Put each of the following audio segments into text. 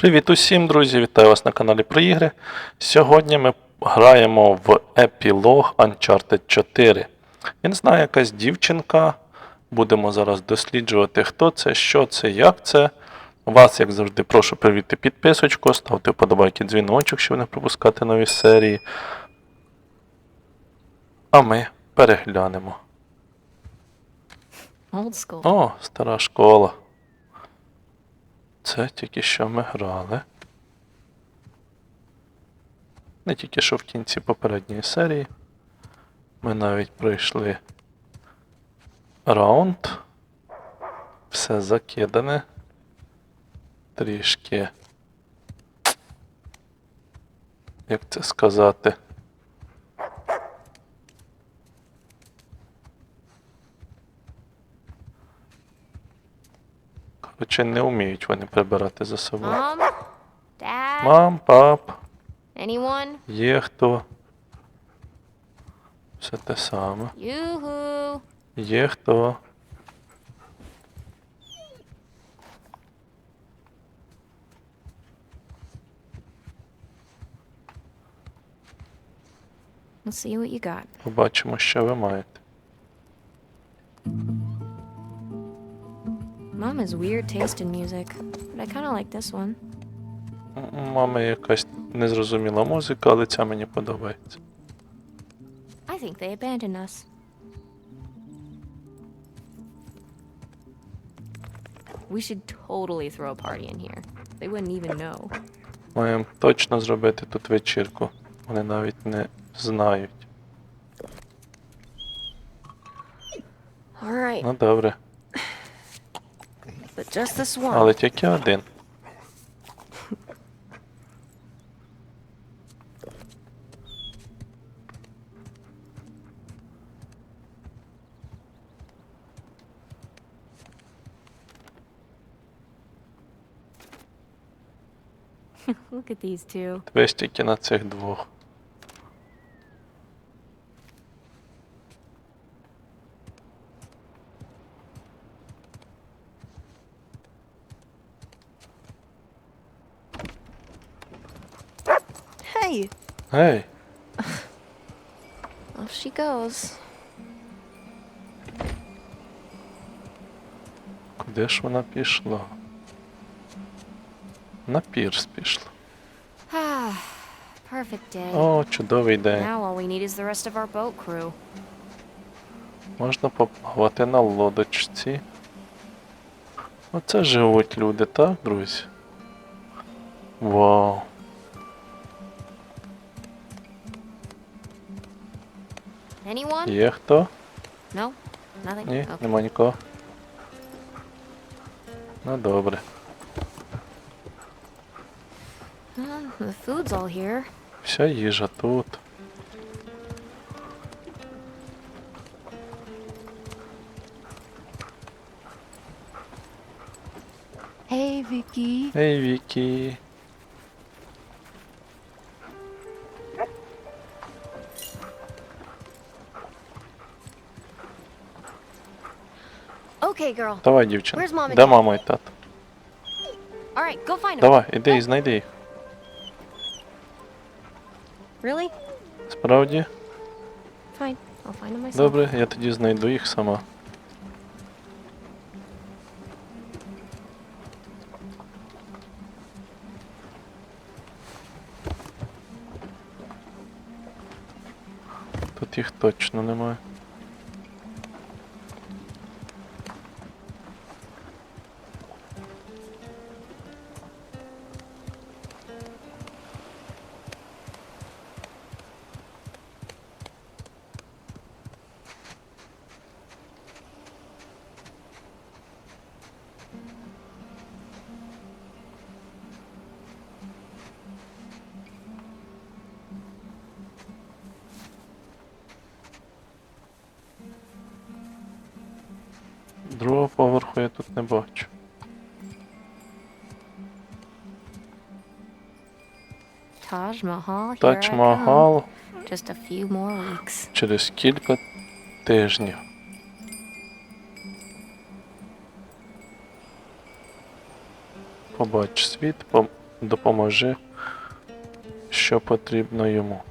Привіт усім, друзі! Вітаю вас на каналі про ігри. Сьогодні ми граємо в епілог Uncharted 4. Я не знаю, якась дівчинка. Будемо зараз досліджувати, хто це, що це, як це. Вас, як завжди, прошу привіти підписочку, ставте вподобайки дзвіночок, щоб не пропускати нові серії. А ми переглянемо. О, стара школа. Це тільки що ми грали. Не тільки що в кінці попередньої серії. Ми навіть пройшли раунд. Все закидане. Трішки. Як це сказати? Коротше, не вміють вони прибирати за собою. Dad? Мам, пап, Anyone? є хто. Все те саме. Yoo-hoo. Є хто. Let's see what you got. Побачимо, що ви маєте. Mom has weird taste in music, but I kind of like this one. М- У мами якась незрозуміла музика, але ця мені подобається. I think they abandoned us. We should totally throw a party in here. They wouldn't even know. Маємо точно зробити тут вечірку. Вони навіть не знають. All right, Ну добре. Just this one. Але тільки один. Look at these two. Дивись тільки на цих двох. Hey! Off she goes. куди ж вона пішла? На пірс пішла. Ah, perfect day. О, чудовий день. Now all we need is the rest of our boat crew. Можна поплавати на лодочці. Оце живуть люди, так, друзі? Вау. Anyone? Є хто? No? Nothing? Ні, Okay. нема нікого. Ну добре. Uh, the food's all here. Вся їжа тут. Hey, Vicky. Ей, Вікі. Давай, дівчина. Де мама і тато? Them. Давай, іди і знайди їх. Really? Справді? Fine. I'll find them myself. Добре, я тоді знайду їх сама. Тут їх точно немає. Поверху я тут не бачу. Taj Mahal. Here Тач I come. Just a few more weeks. через кілька тижнів. Побач світ, по... допоможи, що потрібно йому.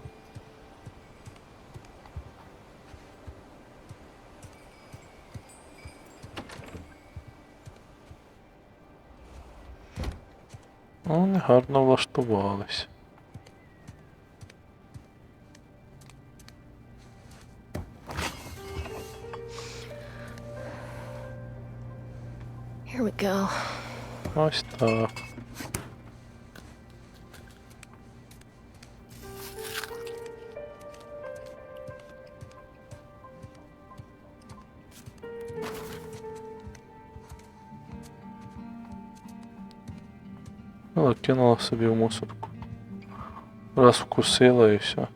Ну, Вони гарно влаштувались. Here we go. Ось так. Ну, кинула собі в мусорку. Раз вкусила і все.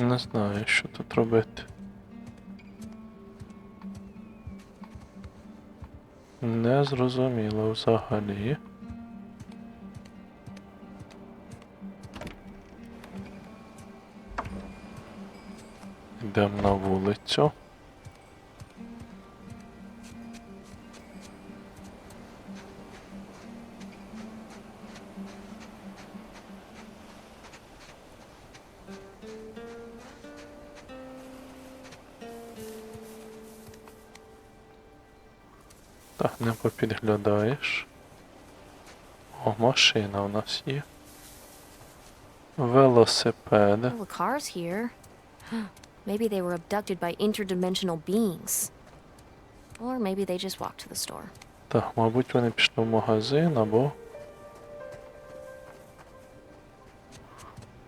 Не знаю, що тут робити. Не зрозуміло взагалі. Йдемо на вулицю. Так, не попідглядаєш. О, машина у нас є. Велосипеди. All the cars here. maybe they were abducted by interdimensional beings. Or maybe they just walked to the store. Так, мабуть, вони пішли в магазин або.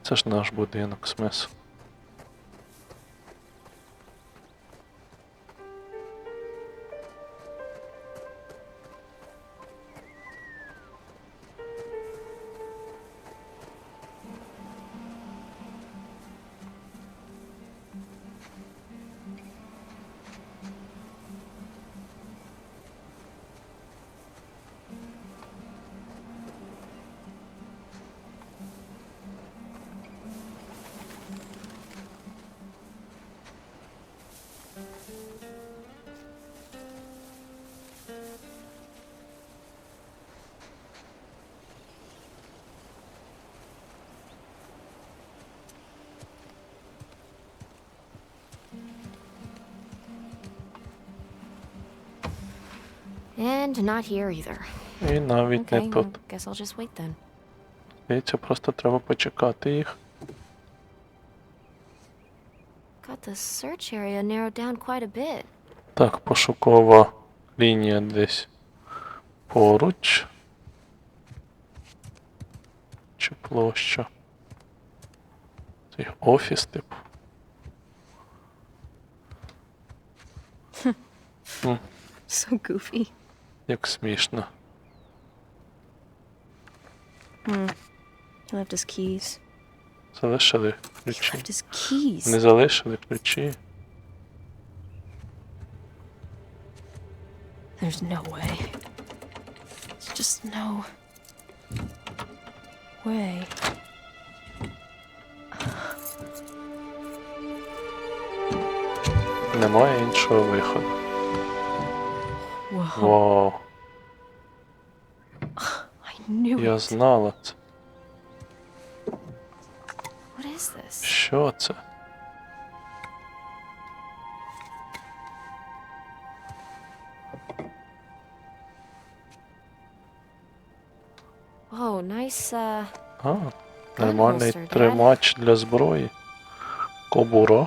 Це ж наш будинок, смисл. And not here either. І навіть Okay, не well, тут. guess I'll just wait then. Здається, просто треба почекати їх. The search area narrowed down quite a bit. Так, пошукова лінія десь поруч. Чи площа? Це офіс, типу. So goofy. Як смішно. He left his keys. Залишили ключі. Не залишили ключі. There's no way. There's just no way. Немає іншого виходу. Вау, I knew я знала це. Що це? Oh, nice, uh, А, нормальний holster, тримач для зброї. Кобура.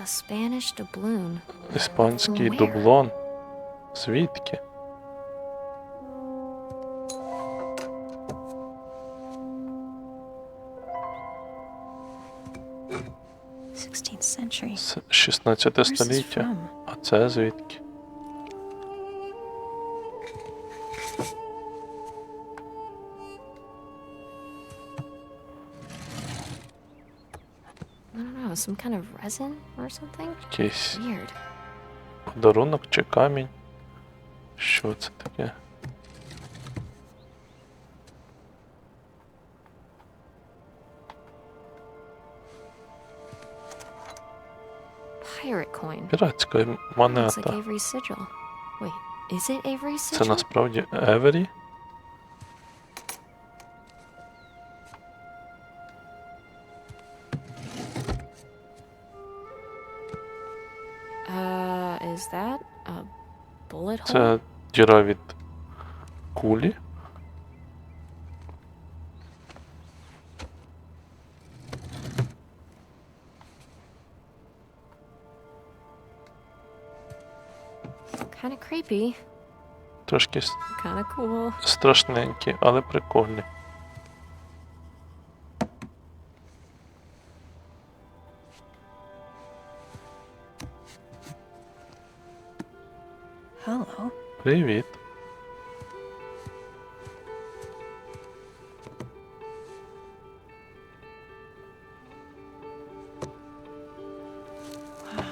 a Spanish doubloon. Іспанський дублон. Звідки? 16 століття. А це звідки? some kind of resin or something? Якийсь Weird. подарунок чи камінь? Що це таке? Pirate coin. Піратська Looks like монета. Avery's sigil. Wait, is it Avery's Це sigil? насправді Евері. Uh, is that a bullet hole? Це діра від кулі. Creepy, Трошки cool. страшненькі, але прикольні. Hello. Привіт. Wow.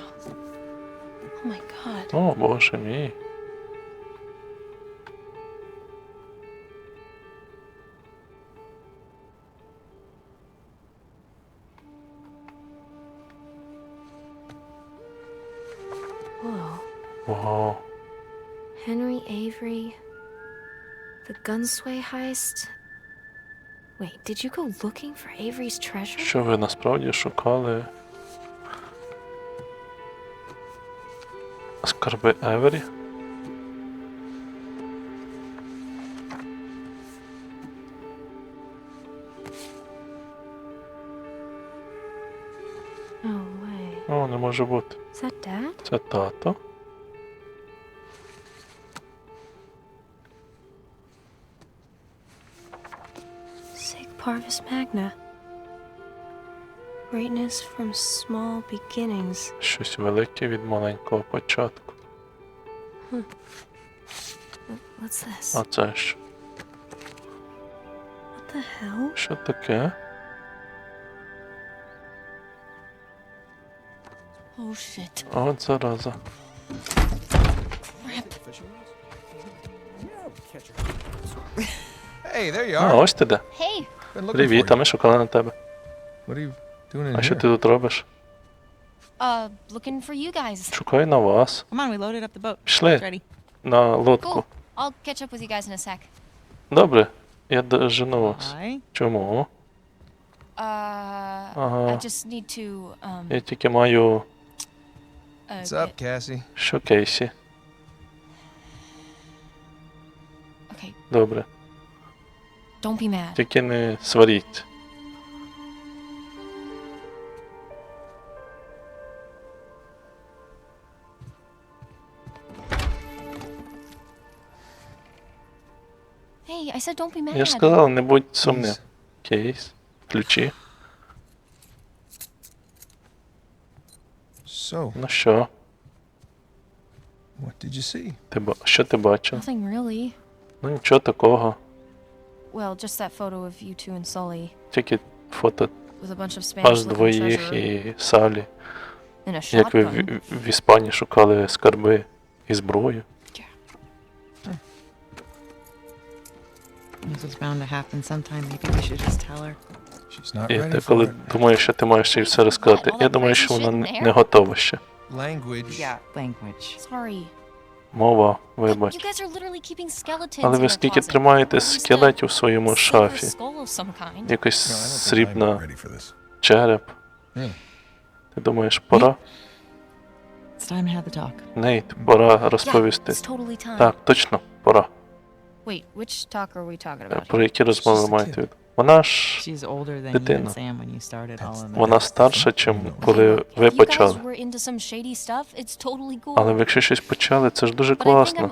Oh my god. О, боже мій. Gunsway heist. Wait, did you go looking for Avery's treasure? Що ви насправді шукали? Скарби Евері? No way. О, не може бути. Це тато. Parvis Magna. Greatness from small beginnings. Щось велике від маленького початку. What's this? А це що? What the hell? Що таке? Oh shit. От зараза. Hey, there you А, are. ось ти де. Hey, Привіт, а ми шукали на тебе. What are you doing in А що here? ти тут робиш? uh, looking for you guys. Шукаю на вас. Come on, we loaded up the boat. It's Пішли ready. на лодку. Cool. I'll catch up with you guys in a sec. Добре, я дожену вас. Hi. Чому? Uh, Ага. I just need to, um, Я тільки маю uh, What's get- up, Cassie? що Кейсі. okay, Добре. Don't be mad. Тільки не сваріть. Hey, I said don't be mad. Я ж сказав, не будь сумним. Кейс. Ключі. So, Ну що? what did you see? Ти ба... Що ти бачив? Nothing really. Ну нічого такого. Well, just that photo of you two and Sully Тільки фото with a bunch of Spanish вас looking двоїх treasure і Салі. and a Як ви shotgun. в, в Іспанії шукали скарби і зброю. This was bound to happen sometime. Maybe we should just tell her. She's not І ready ти for коли it. думаєш, що ти маєш їй все розказати, я думаю, що вона не, не готова ще. Language. Yeah, language. Sorry. Мова, вибач. Але ви скільки тримаєте скелетів у своєму шафі? Якось срібна череп. Ти думаєш, пора? Нейт, пора розповісти. Так, точно, пора. Е? Про які розмови маєте від? Вона ж Дитина. вона старша, Okay, коли ви почали. Але ви якщо щось почали, це ж дуже класно.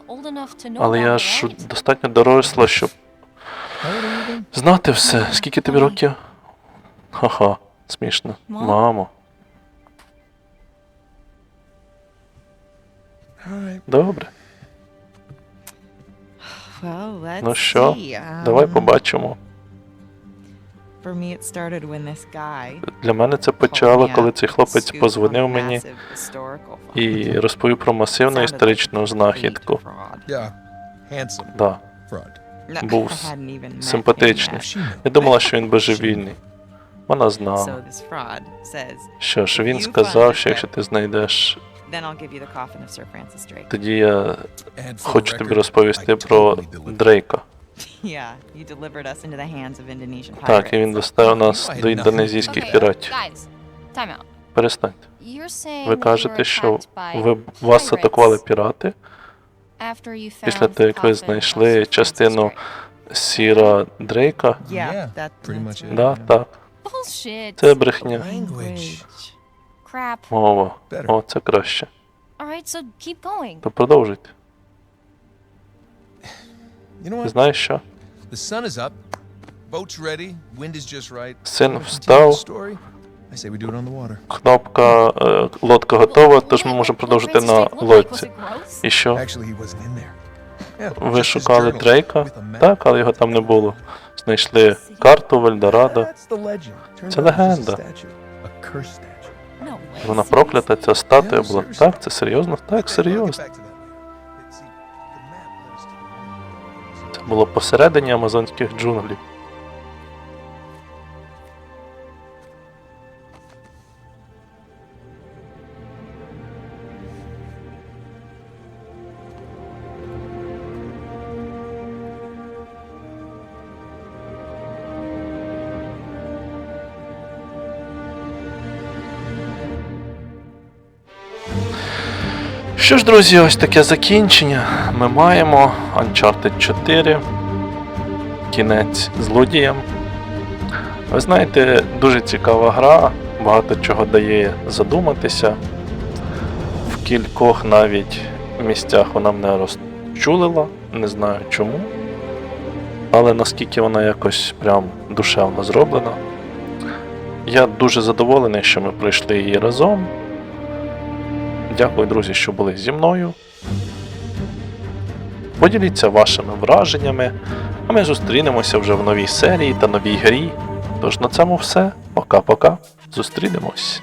Але я ж достатньо доросла, щоб знати все. Скільки тобі років? Ха-ха, смішно. Мам? Мамо. Добре. Ну що, давай um, побачимо. Для мене це почало, коли цей хлопець позвонив мені і розповів про масивну історичну знахідку. Да, Був I hadn't even met him симпатичний. Я думала, що він божевільний. Вона знала. Що ж, він You сказав, що якщо ти знайдеш, then I'll give you the coffin of Sir Francis Drake. тоді я хочу тобі розповісти про. Дрейка. Yeah, you delivered us into the hands of Indonesian pirates. Так, і він доставив нас до індонезійських Okay, піратів. guys, time out. Перестаньте. You're saying Ви that you кажете, were що attacked by ви вас pirates атакували пірати after you після того, як ви знайшли частину. Сіра Дрейка. Yeah, Yeah, that, pretty that's much it. right, Да, yeah. так. Bullshit. Це брехня. Language. Crap. Мова. Better. О, це краще. Alright, so keep going. То продовжуйте. You know Ти what? знаєш що? The sun is up. Boat's ready. Wind is just right. Син встав. the story? I say we do it on the water. Кнопка, е, лодка готова, тож ми можемо продовжити на лодці. І що? Actually, he wasn't in there. Yeah, just Ви his шукали journal Дрейка? with a map. Так, але його там не було. Знайшли карту в Ельдорадо. That's the legend. Turns Це out it was just a легенда. statue. A cursed statue. No way. Вона проклята, ця статуя була. Так, це серйозно? Так, Okay, well, I'll get серйозно. back to that було посередині амазонських джунглів. Що ж, друзі, ось таке закінчення. Ми маємо Uncharted 4. Кінець злодіям. Ви знаєте, дуже цікава гра, багато чого дає задуматися. В кількох навіть місцях вона мене розчулила, не знаю чому. Але наскільки вона якось прям душевно зроблена. Я дуже задоволений, що ми пройшли її разом. Дякую, друзі, що були зі мною. Поділіться вашими враженнями, а ми зустрінемося вже в новій серії та новій грі. Тож на цьому все. Пока-пока. Зустрінемось.